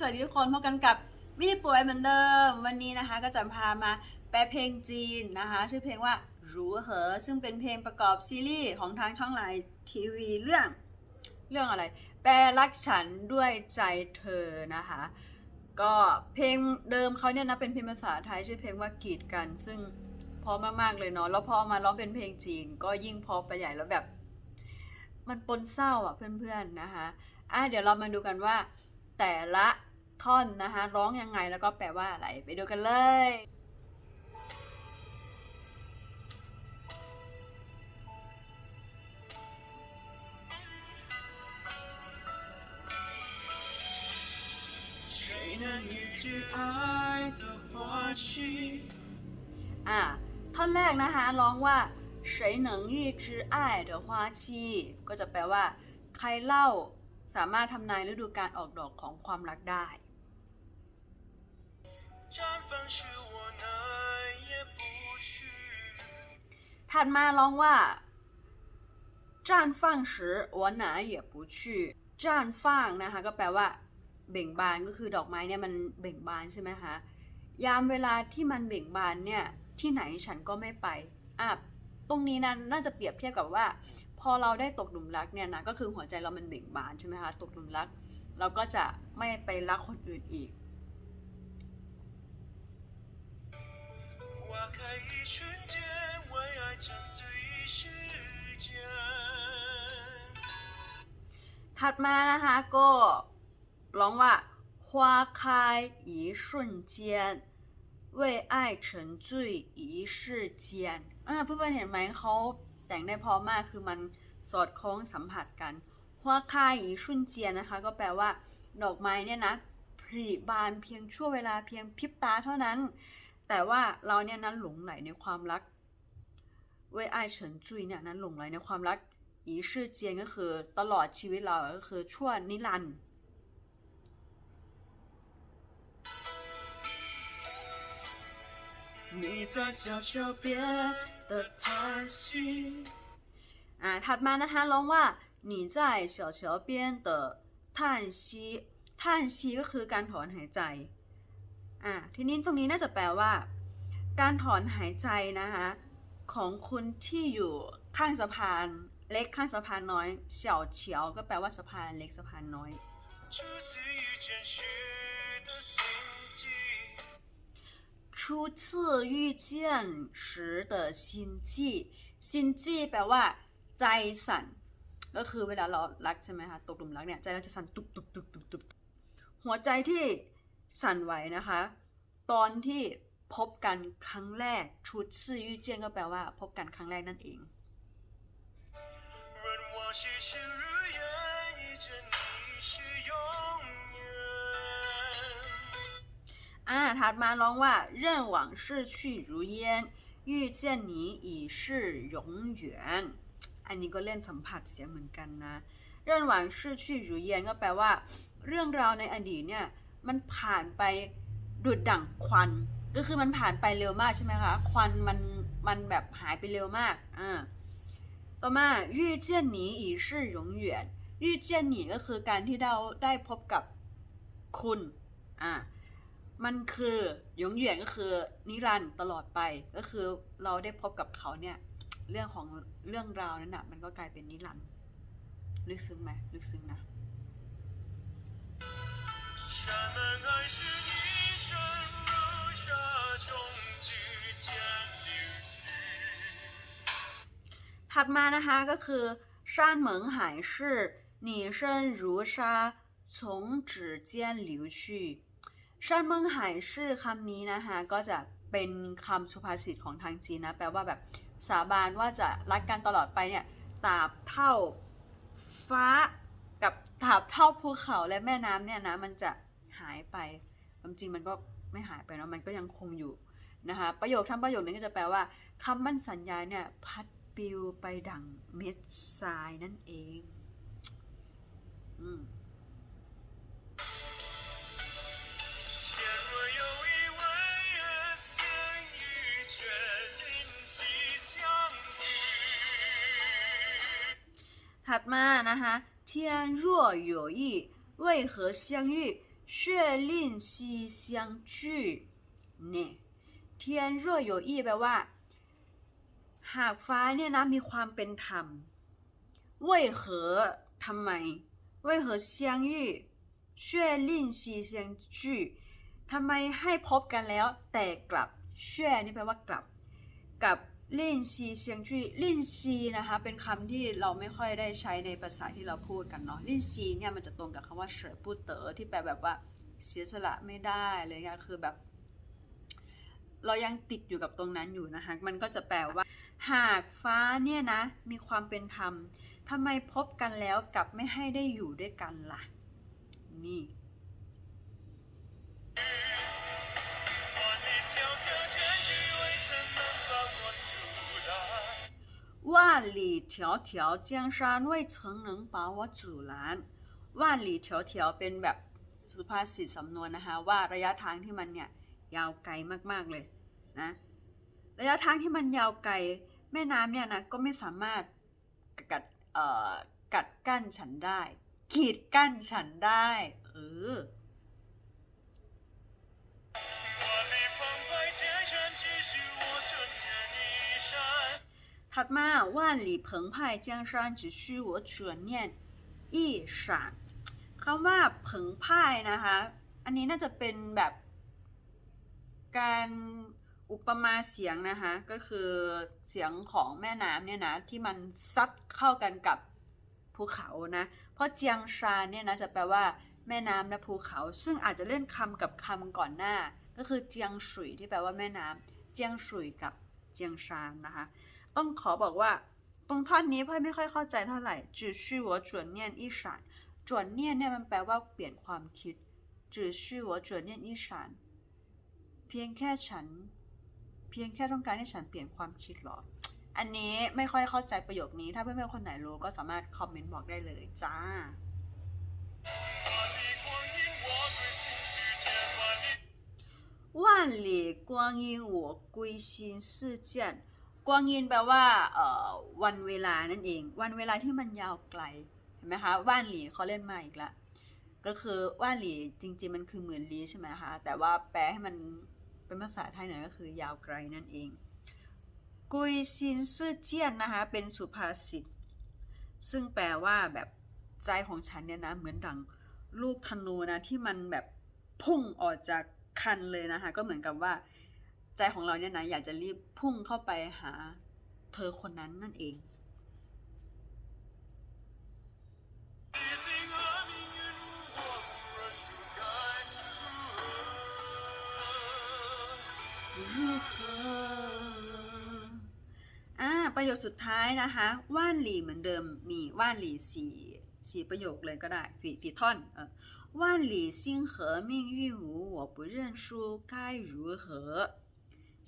สวัสดีทุกคนพบกันกับวี่ป่วยเหมือนเดิม วันนี้นะคะก็จะพามาแปลเพลงจีนนะคะ ชื่อเพลงว่ารู้เหอ ซึ่งเป็นเพลงประกอบซีรีส์ของทางช่องไลน์ทีวีเรื่องเรื่องอะไร แปลรักฉันด้วยใจเธอนะคะ ก็เพลงเดิมเขาเนี่ยนะเป็นเพลงภาษาไทยชื่อเพลงว่ากีดกัน ซึ่งเพอมากๆเลยเนาะแล้วพอมาร้องเป็นเพลงจีน ก็ยิ่งเพอไปใหญ่แล้วแบบ มันปนเศร้าอะเพื่อนๆนะคะอะเดี๋ยวเรามาดูกันว่าแต่ละ ท่อนนะคะ ร้องยังไงแล้วก็แปลว่าอะไร ไปดูกันเลย 谁能预知爱的花期？ อ่ะท่อนแรกนะคะร้องว่า谁能预知爱的花期ก็จะแปลว่า ใครเล่าสามารถทำนายฤดูการออกดอกของความรักได้ 绽放时我哪也不去。 ถัดมาร้องว่าจานฟาง时我哪也不去จานฟางนะคะก็แปลว่า เบ่งบานก็คือดอกไม้เนี่ยมันเบ่งบานใช่ไหมคะยามเวลาที่มันเบ่งบานเนี่ยที่ไหนฉันก็ไม่ไปอ่ะตรงนี้นั้นน่าจะเปรียบเทียบกับว่า พอเราได้ตกหลุมรักเนี่ยนะก็คือหัวใจเรามันเบ่งบานใช่ไหมคะตกหลุมรัก เราก็จะไม่ไปรักคนอื่นอีก 花开一瞬间，为爱沉醉一世间。 ถัดมานะคะก็ร้องว่า花开一瞬间为爱沉醉一世间อ่าเพื่อนๆเห็นไหมเขาแต่งได้พอมากคือมันสอดคล้องสัมผัสกัน花开一瞬间นะคะ ก็แปลว่า ดอกไม้เนี่ยนะผลิบานเพียงชั่วเวลาเพียงพริบตาเท่านั้น แต่ว่าเราเนี่ยนั้นหลงไหลในความรักเวยไอายเฉินจุยเนี่ยนั้นหลงไหลในความรัก อีชื่อเจียนก็คือตลอดชีวิตเราก็คือชั่วนิรันดร์ 你在小桥边的叹息。 อ่าถัดมานะคะร้องว่าหนี在小桥边的叹息叹息ก็คือการถอนหายใจ ่ะทีนี้ตรงนี้น่าจะแปลว่า การถอนหายใจนะคะของคุณที่อยู่ข้างสะพานเล็กข้างสะพานน้อยเฉียวเฉียวก็แปลว่าสะพานเล็กสะพานน้อยชูซื่ยู่เจียนสือเดอซินจีซินจีแปลว่า ใจสั่น ก็คือเวลาเรารักใช่ไหมคะตกหลุมรักเนี่ยใจเราจะสั่นตุบตุบตุบตุบตุบหัวใจที่ สั่นไหวนะคะ ตอนที่พบกันครั้งแรกชุดซื่อ遇见ก็แปลว่า พบกันครั้งแรกนั่นเอง 任我世事如烟，遇见你是永远。 อ่าถัดมาร้องว่า任往事去如烟遇见你已是永远อันนี้ก็เล่นสัมผัสเสียงเหมือนกันนะเรื่องหวังชื่อชื่อหรูเย็นก็แปลว่า เรื่องราวในอดีตเนี่ย มันผ่านไปดุดดั่งควัน ก็คือมันผ่านไปเร็วมากใช่ไหมคะควันมันมันแบบหายไปเร็วมากอ่าต่อมา遇见你已是永远遇见你ก็คือการที่เราได้พบกับคุณอ่า มันคือหยงเหยียนก็คือนิรันดร์ตลอดไปก็คือเราได้พบกับเขาเนี่ยเรื่องของเรื่องราวนั้นน่ะมันก็กลายเป็นนิรันดร์ลึกซึ้งไหมลึกซึ้งนะ ถัดมานะคะก็คือ山盟海誓你身如沙从指尖流去山盟海誓คำนี้นะคะก็จะเป็นคำสุภาษิตของทางจีนนะแปลว่าแบบสาบานว่าจะรักกันตลอดไปเนี่ยตราบเท่าฟ้ากับตราบเท่าภูเขาและแม่น้ำเนี่ยนะมันจะห ายไปความจริงมันก็ไม่หายไปเนอะมันก็ยังคงอยู่นะคะประโยคทั้งประโยคนี้ก็จะแปลว่าคำมั่นสัญญาเนี่ยพัดปลิวไปดั่งเม็ดทรายนั่นเองอืม 天若有意为月闲语，却令其相遇。 ถัดมานะคะเทียนรั่ว有意为何相遇 血令夕相聚เนี่ยเทียนรั่ว有意แปลว่า หากฟ้าเนี่ยนะมีความเป็นธรรม为何ทำไม为何相遇血令夕相聚ทำไมให้พบกันแล้ว แต่กลับเช่นี่แปลว่ากลับ กับ ลินซีเซียงจุยลินซีนะคะเป็นคำที่เราไม่ค่อยได้ใช้ในภาษาที่เราพูดกันเนาะลินซีเนี่ยมันจะตรงกับคำว่าเฉยปูเต๋อที่แปลแบบว่าเสียสละไม่ได้อะไรเงี้ยคือแบบ เรายังติดอยู่กับตรงนั้นอยู่นะคะมันก็จะแปลว่า หากฟ้าเนี่ยนะ มีความเป็นธรรมทำไมพบกันแล้วกลับไม่ให้ได้อยู่ด้วยกันล่ะ นี่ 万里迢迢江山未曾能把我阻拦万里迢迢เป็นแบบสุภาษิตสำนวนนะคะ ว่าระยะทางที่มันเนี่ยยาวไกลมากๆเลยนะระยะทางที่มันยาวไกลแม่น้ำเนี่ยนะก็ไม่สามารถกัดเอ่อกัดกั้นฉันได้ ขีดกั้นฉันได้เออ ถัดมา万里澎湃江山只需我转念一闪คำว่าเผิงพ่ายนะคะ อันนี้น่าจะเป็นแบบการอุปมาเสียงนะคะ ก็คือเสียงของแม่น้ำเนี่ยนะ ที่มันซัดเข้ากันกับภูเขานะ เพราะเจียงชานเนี่ยนะจะแปลว่าแม่น้ำและภูเขา ซึ่งอาจจะเล่นคำกับคำก่อนหน้า ก็คือเจียงสุยที่แปลว่าแม่น้ำเจียงสุยกับเจียงชานนะคะ ต้องขอบอกว่า ตรงท่อนนี้พ่อยไม่ค่อยเข้าใจเท่าไหร่只需我转念一闪转念เนี่ยมันแปลว่าเปลี่ยนความคิด只需我转念一闪เพียงแค่ฉัน เพียงแค่ต้องการให้ฉันเปลี่ยนความคิดหรอ อันนี้ไม่ค่อยเข้าใจประโยคนี้ ถ้าเพื่อนๆคนไหนรู้ก็สามารถคอมเมนต์บอกได้เลยจ้า 万里光阴，我归心似箭； กวางยินแปลว่าวันเวลานั่นเอง วันเวลาที่มันยาวไกลเห็นไหมคะว่านหลีเขาเล่นมาอีกละก็คือว่านหลีจริง ๆ มันคือเหมือนลีใช่ไหมคะแต่ว่าแปลให้มันเป็นภาษาไทยหน่อยก็คือยาวไกลนั่นเองกุยชินซื่อเจียนนะคะเป็นสุภาษิตซึ่งแปลว่าแบบใจของฉันเนี่ยนะเหมือนดังลูกธนูนะที่มันแบบพุ่งออกจากคันเลยนะคะก็เหมือนกับว่า ใจของเราเนี่ยนะ อยากจะรีบพุ่งเข้าไปหาเธอคนนั้นนั่นเอง 星河命运无我，无人树该如何？如何อ่าประโยคสุดท้ายนะคะ ว่านหลีเหมือนเดิม มีว่านหลีสี่สี่ประโยคเลยก็ได้สี่สี่ท่อนเออว่านหลี星河命运无我不认输该如何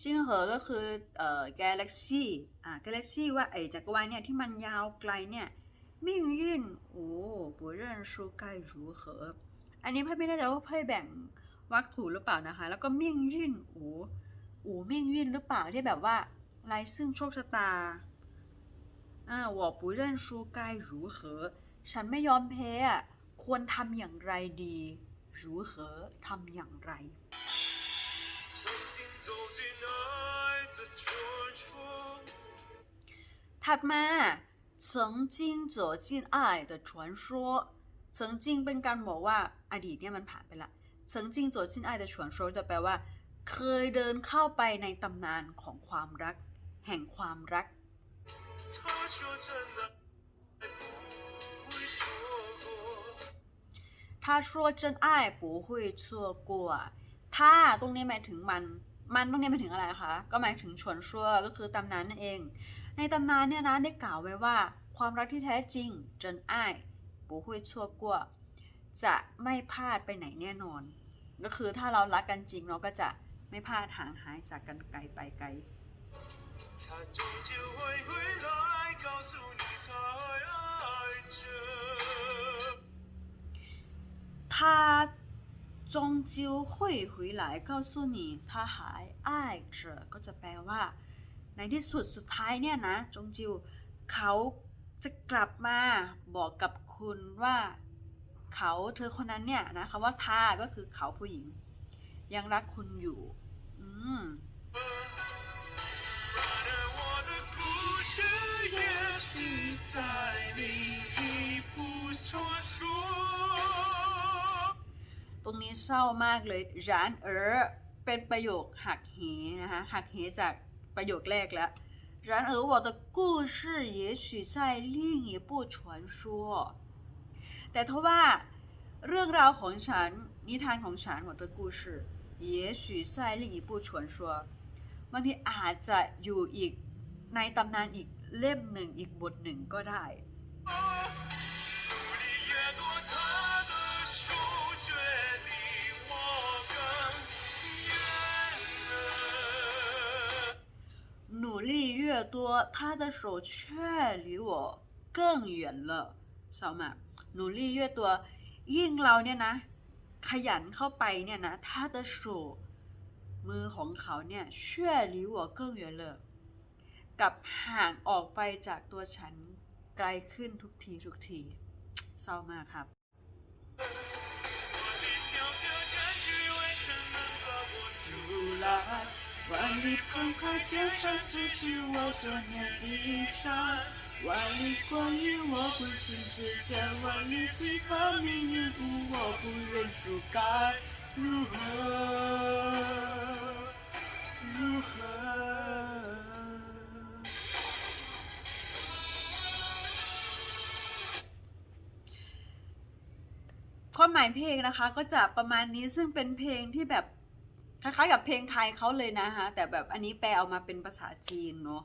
星河ก็คือเอ่อ galaxy อ่า galaxy ว่าไอจักรวาลเนี่ยที่มันยาวไกลเนี่ย命运无不认输该如何อันนี้พ่อไม่แน่ใจว่าพ่อแบ่งวรรคถูกหรือเปล่านะคะ แล้วก็命运无อูมิ่งยื่นหรือเปล่าที่แบบว่าไรซึ่งโชคชะตา อ่า我不认输该如何ฉันไม่ยอมแพ้อะควรทำอย่างไรดี如何ทำอย่างไร 曾经走进爱的传说。 ถัดมา曾经走进爱的传说曾经เป็นการบอกว่าอดีตเนี่ยมันผ่านไปละ曾经走进爱的传说จะแปลว่า เคยเดินเข้าไปในตำนานของความรัก แห่งความรัก 他说真爱不会错过。他说真爱不会错过ถ้าตรงนี้หมายถึงมัน มันตรงนี้หมายถึงอะไรคะก็หมายถึงชวนชั่วก็คือตำนานนั่นเอง ในตำนานเนี่ยนะได้กล่าวไว้ว่า ความรักที่แท้จริงจนอ้ายปูหุยชั่วกลัวจะไม่พลาดไปไหนแน่นอน ก็คือถ้าเรารักกันจริงเราก็จะไม่พลาดห่างหายจากกันไกลไปไกลถ้า 终究会回来，告诉你他还爱着。他终究会回来告诉你他还爱着ก็จะแปลว่า ในที่สุดสุดท้ายเนี่ยนะ จงจิวเขาจะกลับมาบอกกับคุณว่า เขาเธอคนนั้นเนี่ยนะคำว่าทาก็คือเขาผู้หญิง ยังรักคุณอยู่ อืม 然而我的故事也许在另一部传说。 ตรงนี้เศร้ามากเลยร้านเออเป็นประโยคหักเหนะคะหักเหจากประโยคแรกแล้ว然而我的故事也许在另一部传说แต่ทว่าเรื่องราวของฉัน นิทานของฉัน我的故事也许在另一部传说บางทีอาจจะอยู่อีกในตำนานอีกเล่มหนึ่งอีกบทหนึ่งก็ได้ 努力越多，他的手却离我更远了เศร้ามาก努力越多ยิ่งเราเนี่ยนะ ขยันเข้าไปเนี่ยนะ他的手มือของเขาเนี่ย却离我更远了กับห่างออกไปจากตัวฉันไกลขึ้นทุกทีทุกทีเศร้ามากครับ 我的跳 着占据围城能把我阻拦。万里澎湃，肩上思绪我所念衣裳。万里光阴我不信之间，万里星河命运无我不愿主该如何？如何？ความหมายเพลงนะคะก็จะประมาณนี้ซึ่งเป็นเพลงที่แบบ คล้ายๆกับเพลงไทยเขาเลยนะคะแต่แบบอันนี้แปลออกมาเป็นภาษาจีนเนาะ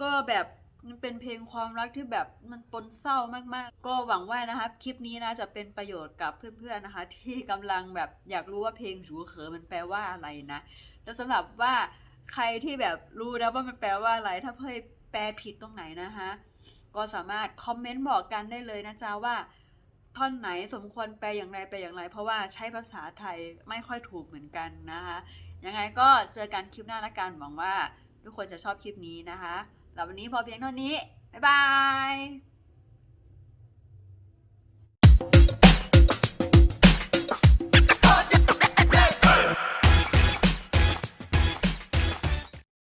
ก็แบบมันเป็นเพลงความรักที่แบบมันปนเศร้ามากๆ ก็หวังว่านะคะคลิปนี้นะจะเป็นประโยชน์กับเพื่อนๆนะคะ ที่กำลังแบบอยากรู้ว่าเพลงรูเขอมันแปลว่าอะไรนะ แล้วสำหรับว่าใครที่แบบรู้นะว่ามันแปลว่าอะไร ถ้าเพื่อแปลผิดตรงไหนนะคะ ก็สามารถคอมเมนต์บอกกันได้เลยนะจ๊ะว่า ท่อนไหนสมควรแปลอย่างไรแปลอย่างไร เพราะว่าใช้ภาษาไทยไม่ค่อยถูกเหมือนกันนะคะยังไงก็เจอกันคลิปหน้าละกันหวังว่า ทุกคนจะชอบคลิปนี้นะคะแล้ววันนี้พอเพียงเท่านี้ บ๊ายบาย